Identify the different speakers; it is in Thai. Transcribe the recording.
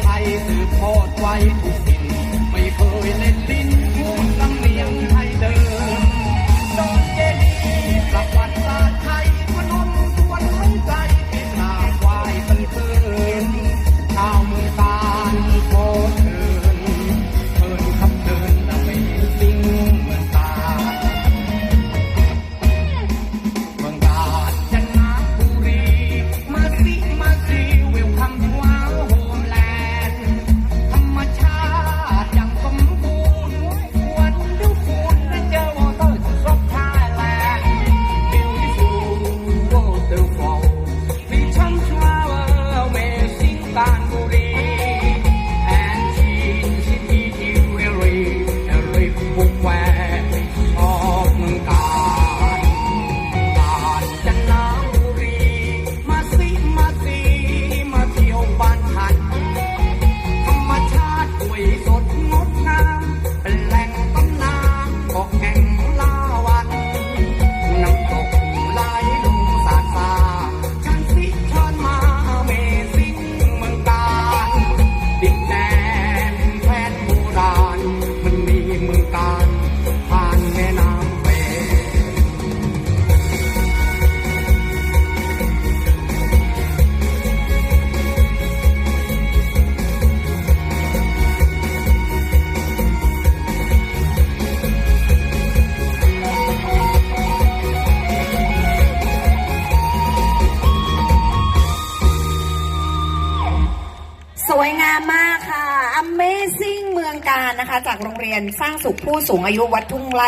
Speaker 1: ไทยสืบทอดไว้ทุกสิ่ง
Speaker 2: วยงามมากค่ะ Amazing เมืองการนะคะ จากโรงเรียนสร้างสุขผู้สูงอายุวัดทุ่งลาด